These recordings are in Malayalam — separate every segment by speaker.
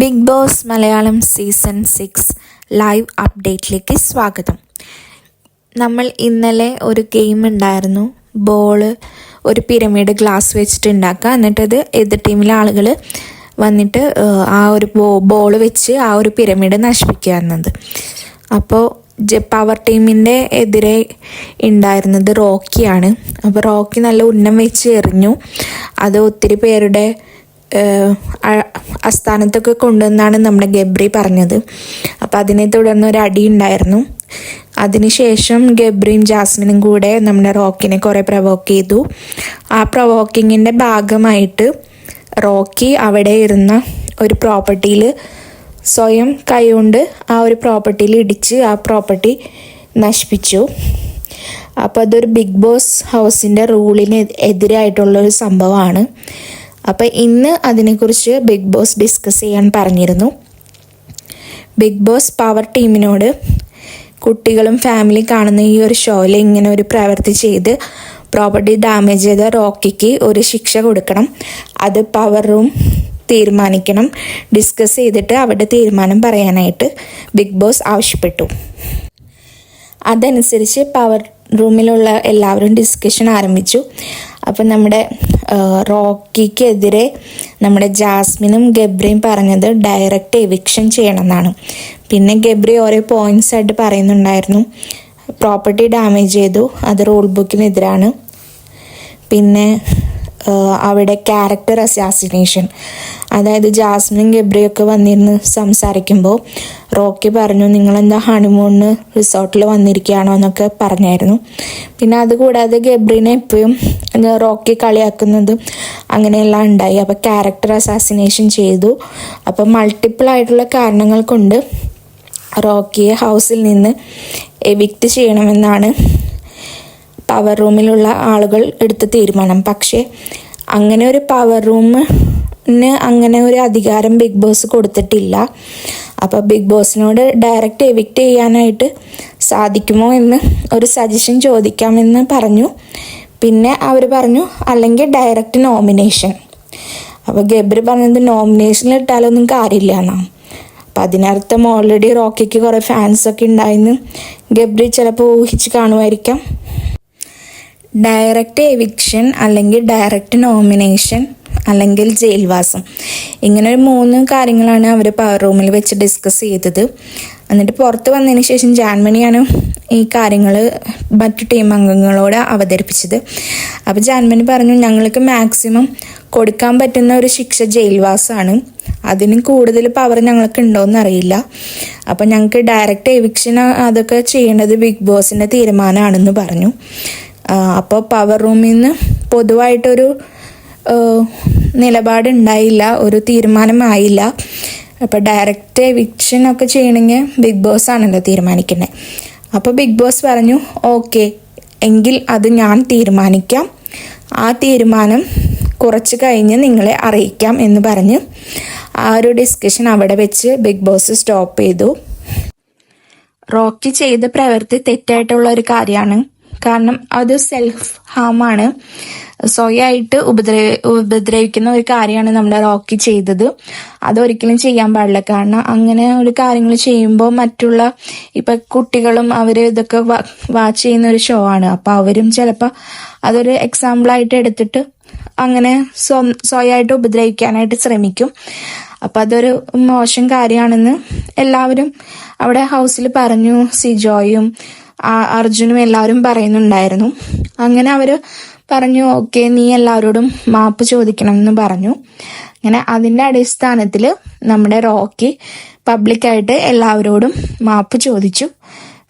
Speaker 1: Bigg Boss Malayalam season six live അപ്ഡേറ്റിലേക്ക് സ്വാഗതം. നമ്മൾ ഇന്നലെ ഒരു ഗെയിം ഉണ്ടായിരുന്നു. ബോൾ ഒരു പിരമിഡ് ഗ്ലാസ് വെച്ചിട്ട് ഉണ്ടാക്കുക. എന്നിട്ടത് എതിർ ടീമിലെ ആളുകൾ വന്നിട്ട് ആ ഒരു ബോ ബോൾ വെച്ച് ആ ഒരു പിരമിഡ് നശിപ്പിക്കുക എന്നത്. അപ്പോൾ പവർ ടീമിന്റെ എതിരെ ഉണ്ടായിരുന്നത് റോക്കിയാണ്. അപ്പോൾ റോക്കി നല്ല ഉന്നം വെച്ച് എറിഞ്ഞു. അത് ഒത്തിരി പേരുടെ അസ്ഥാനത്തൊക്കെ കൊണ്ടുവന്നാണ് നമ്മുടെ ഗബ്രി പറഞ്ഞത്. അപ്പോൾ അതിനെ തുടർന്ന് ഒരു അടി ഉണ്ടായിരുന്നു. അതിനുശേഷം ഗബ്രിയും ജാസ്മിനും കൂടെ നമ്മുടെ റോക്കിനെ കുറേ പ്രൊവോക്ക് ചെയ്തു. ആ പ്രൊവോക്കിങ്ങിന്റെ ഭാഗമായിട്ട് റോക്കി അവിടെ ഇരുന്ന ഒരു പ്രോപ്പർട്ടിയിൽ സ്വയം കൈകൊണ്ട് ആ ഒരു പ്രോപ്പർട്ടിയിൽ ഇടിച്ച് ആ പ്രോപ്പർട്ടി നശിപ്പിച്ചു. അപ്പോൾ അതൊരു ബിഗ് ബോസ് ഹൗസിന്റെ റൂളിന് എതിരായിട്ടുള്ളൊരു സംഭവമാണ്. അപ്പോൾ ഇന്ന് അതിനെക്കുറിച്ച് ബിഗ് ബോസ് ഡിസ്കസ് ചെയ്യാൻ പറഞ്ഞിരുന്നു. ബിഗ് ബോസ് പവർ ടീമിനോട് കുട്ടികളും ഫാമിലി കാണുന്ന ഈ ഒരു ഷോയിൽ ഇങ്ങനെ ഒരു പ്രവൃത്തി ചെയ്ത് പ്രോപ്പർട്ടി ഡാമേജ് ചെയ്ത റോക്കിക്ക് ഒരു ശിക്ഷ കൊടുക്കണം. അത് പവർ റൂം തീരുമാനിക്കണം. ഡിസ്കസ് ചെയ്തിട്ട് അവരുടെ തീരുമാനം പറയാനായിട്ട് ബിഗ് ബോസ് ആവശ്യപ്പെട്ടു. അതനുസരിച്ച് പവർ റൂമിലുള്ള എല്ലാവരും ഡിസ്കഷൻ ആരംഭിച്ചു. അപ്പം നമ്മുടെ റോക്കിക്കെതിരെ നമ്മുടെ ജാസ്മിനും ഗബ്രിയും പറഞ്ഞത് ഡയറക്റ്റ് എവിക്ഷൻ ചെയ്യണം എന്നാണ് പിന്നെ ഗബ്രി ഓരോ പോയിന്റ്സ് ആയിട്ട് പറയുന്നുണ്ടായിരുന്നു. പ്രോപ്പർട്ടി ഡാമേജ് ചെയ്തു. അത് റൂൾ ബുക്കിനെതിരാണ് പിന്നെ അവിടെ ക്യാരക്ടർ അസാസിനേഷൻ അതായത് ജാസ്മിൻ ഗബ്രിയൊക്കെ വന്നിരുന്ന് സംസാരിക്കുമ്പോൾ റോക്കി പറഞ്ഞു നിങ്ങളെന്താ ഹണിമൂണിന് റിസോർട്ടിൽ വന്നിരിക്കുകയാണോ എന്നൊക്കെ പറഞ്ഞായിരുന്നു. പിന്നെ അതുകൂടാതെ ഗബ്രിനെ എപ്പോഴും റോക്കി കളിയാക്കുന്നത് അങ്ങനെയെല്ലാം ഉണ്ടായി. അപ്പോൾ ക്യാരക്ടർ അസാസിനേഷൻ ചെയ്തു. അപ്പോൾ മൾട്ടിപ്പിൾ ആയിട്ടുള്ള കാരണങ്ങൾ കൊണ്ട് റോക്കിയെ ഹൗസിൽ നിന്ന് എവിക്റ്റ് ചെയ്യണമെന്നാണ് പവർ റൂമിലുള്ള ആളുകൾ എടുത്ത തീരുമാനം. പക്ഷേ അങ്ങനെ ഒരു പവർ റൂമിന് അങ്ങനെ ഒരു അധികാരം ബിഗ് ബോസ് കൊടുത്തിട്ടില്ല. അപ്പോൾ ബിഗ് ബോസിനോട് ഡയറക്റ്റ് എവിക്റ്റ് ചെയ്യാനായിട്ട് സാധിക്കുമോ എന്ന് ഒരു സജഷൻ ചോദിക്കാമെന്ന് പറഞ്ഞു. പിന്നെ അവർ പറഞ്ഞു അല്ലെങ്കിൽ ഡയറക്റ്റ് നോമിനേഷൻ അപ്പോൾ ഗബ്രി പറഞ്ഞത് നോമിനേഷനിൽ ഇട്ടാലൊന്നും കാര്യമില്ല എന്നാണ് അപ്പം അതിനർത്ഥം ഓൾറെഡി റോക്കിക്ക് കുറേ ഫാൻസൊക്കെ ഉണ്ടായിരുന്നു ഗബ്രി ചിലപ്പോൾ ഊഹിച്ച് കാണുമായിരിക്കാം. ഡയറക്റ്റ് എവിക്ഷൻ അല്ലെങ്കിൽ ഡയറക്റ്റ് നോമിനേഷൻ അല്ലെങ്കിൽ ജയിൽവാസം. ഇങ്ങനെ ഒരു മൂന്ന് കാര്യങ്ങളാണ് അവർ പവർ റൂമിൽ വെച്ച് ഡിസ്കസ് ചെയ്തത്. എന്നിട്ട് പുറത്ത് വന്നതിന് ശേഷം ജാൻമണിയാണ് ഈ കാര്യങ്ങൾ മറ്റു ടീം അംഗങ്ങളോട് അവതരിപ്പിച്ചത്. അപ്പോൾ ജാൻമണി പറഞ്ഞു ഞങ്ങൾക്ക് മാക്സിമം കൊടുക്കാൻ പറ്റുന്ന ഒരു ശിക്ഷ ജയിൽവാസമാണ്. അതിന് കൂടുതൽ പവർ ഞങ്ങൾക്ക് ഉണ്ടോയെന്ന് അറിയില്ല. അപ്പം ഞങ്ങൾക്ക് ഡയറക്റ്റ് എവിക്ഷൻ അതൊക്കെ ചെയ്യേണ്ടത് ബിഗ് ബോസിന്റെ തീരുമാനമാണെന്ന് പറഞ്ഞു. അപ്പോൾ പവർ റൂമിൽ നിന്ന് പൊതുവായിട്ടൊരു നിലപാടുണ്ടായില്ല ഒരു തീരുമാനമായില്ല. അപ്പോൾ ഡയറക്റ്റ് എവിക്ഷൻ ഒക്കെ ചെയ്യണമെങ്കിൽ ബിഗ് ബോസ് ആണല്ലോ തീരുമാനിക്കുന്നത് അപ്പോൾ ബിഗ് ബോസ് പറഞ്ഞു ഓക്കെ എങ്കിൽ അത് ഞാൻ തീരുമാനിക്കാം. ആ തീരുമാനം കുറച്ച് കഴിഞ്ഞ് നിങ്ങളെ അറിയിക്കാം എന്ന് പറഞ്ഞ് ആ ഒരു ഡിസ്കഷൻ അവിടെ വെച്ച് ബിഗ് ബോസ് സ്റ്റോപ്പ് ചെയ്തു. റോക്കി ചെയ്ത പ്രവൃത്തി തെറ്റായിട്ടുള്ള ഒരു കാര്യമാണ്. കാരണം അത് സെൽഫ് ഹാമാണ് സ്വയമായിട്ട് ഉപദ്രവ ഉപദ്രവിക്കുന്ന ഒരു കാര്യമാണ് നമ്മുടെ റോക്കി ചെയ്തത്. അതൊരിക്കലും ചെയ്യാൻ പാടില്ല. കാരണം അങ്ങനെ ഒരു കാര്യങ്ങൾ ചെയ്യുമ്പോൾ മറ്റുള്ള ഇപ്പൊ കുട്ടികളും അവർ ഇതൊക്കെ വാച്ച് ചെയ്യുന്ന ഒരു ഷോ ആണ്. അപ്പൊ അവരും ചിലപ്പോൾ അതൊരു എക്സാമ്പിളായിട്ട് എടുത്തിട്ട് അങ്ങനെ സ്വ സ്വയമായിട്ട് ഉപദ്രവിക്കാനായിട്ട് ശ്രമിക്കും. അപ്പൊ അതൊരു മോശം കാര്യമാണെന്ന് എല്ലാവരും അവിടെ ഹൗസിൽ പറഞ്ഞു. സിജോയും അർജുനും എല്ലാവരും പറയുന്നുണ്ടായിരുന്നു. അങ്ങനെ അവർ പറഞ്ഞു ഓക്കെ നീ എല്ലാവരോടും മാപ്പ് ചോദിക്കണം എന്ന് പറഞ്ഞു. അങ്ങനെ അതിന്റെ അടിസ്ഥാനത്തിൽ നമ്മുടെ റോക്കി പബ്ലിക്കായിട്ട് എല്ലാവരോടും മാപ്പ് ചോദിച്ചു.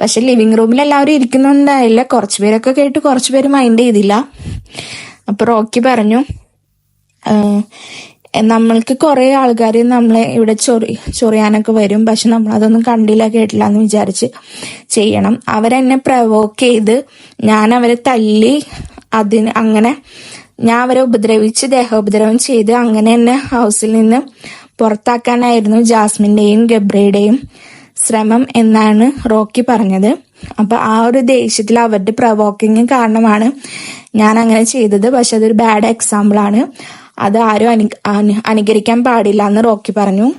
Speaker 1: പക്ഷെ ലിവിങ് റൂമിൽ എല്ലാവരും ഇരിക്കുന്നുണ്ടായില്ല. കുറച്ച് പേരൊക്കെ കേട്ട് കുറച്ച് പേര് മൈൻഡ് ചെയ്തില്ല. അപ്പൊ റോക്കി പറഞ്ഞു നമ്മൾക്ക് കുറെ ആൾക്കാർ നമ്മളെ ഇവിടെ ചൊറി ചൊറിയാനൊക്കെ വരും. പക്ഷെ നമ്മൾ അതൊന്നും കണ്ടില്ല കേട്ടില്ല എന്ന് വിചാരിച്ച് ചെയ്യണം. അവരെന്നെ പ്രവോക്ക് ചെയ്ത് ഞാൻ അവരെ തല്ലി അതിന് അങ്ങനെ ഞാൻ അവരെ ഉപദ്രവിച്ച് ദേഹോപദ്രവം ചെയ്ത് അങ്ങനെ എന്നെ ഹൗസിൽ നിന്ന് പുറത്താക്കാനായിരുന്നു ജാസ്മിന്റെയും ഗബ്രയുടെയും ശ്രമം എന്നാണ് റോക്കി പറഞ്ഞത്. അപ്പൊ ആ ഒരു ദേഷ്യത്തിൽ അവരുടെ പ്രവോക്കിങ് കാരണമാണ് ഞാൻ അങ്ങനെ ചെയ്തത്. പക്ഷെ അതൊരു ബാഡ് എക്സാമ്പിൾ ആണ്. അത് ആരും അനു അനു- അനുകരിക്കാൻ പാടില്ല എന്ന് റോക്കി പറഞ്ഞു.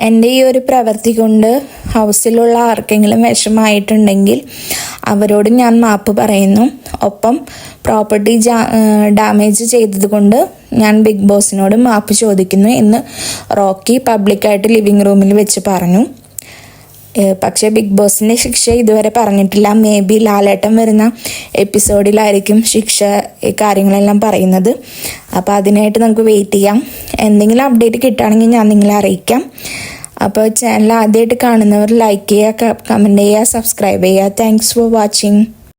Speaker 1: എന്റെ ഈ ഒരു പ്രവൃത്തി കൊണ്ട് ഹൗസിലുള്ള ആർക്കെങ്കിലും വിഷമമായിട്ടുണ്ടെങ്കിൽ അവരോട് ഞാൻ മാപ്പ് പറയുന്നു. ഒപ്പം പ്രോപ്പർട്ടി ഡാമേജ് ചെയ്തതുകൊണ്ട് ഞാൻ ബിഗ് ബോസിനോട് മാപ്പ് ചോദിക്കുന്നു എന്ന് റോക്കി പബ്ലിക്കായിട്ട് ലിവിങ് റൂമിൽ വെച്ച് പറഞ്ഞു. പക്ഷേ ബിഗ് ബോസിന്റെ ശിക്ഷ ഇതുവരെ പറഞ്ഞിട്ടില്ല. മേ ബി ലാലേട്ടൻ വരുന്ന എപ്പിസോഡിലായിരിക്കും ശിക്ഷ കാര്യങ്ങളെല്ലാം പറയുന്നത്. അപ്പോൾ അതിനായിട്ട് നമുക്ക് വെയിറ്റ് ചെയ്യാം. എന്തെങ്കിലും അപ്ഡേറ്റ് കിട്ടുകയാണെങ്കിൽ ഞാൻ നിങ്ങളെ അറിയിക്കാം. അപ്പോൾ ചാനൽ ആദ്യമായിട്ട് കാണുന്നവർ ലൈക്ക് ചെയ്യുക കമന്റ് ചെയ്യുക സബ്സ്ക്രൈബ് ചെയ്യുക. Thanks for watching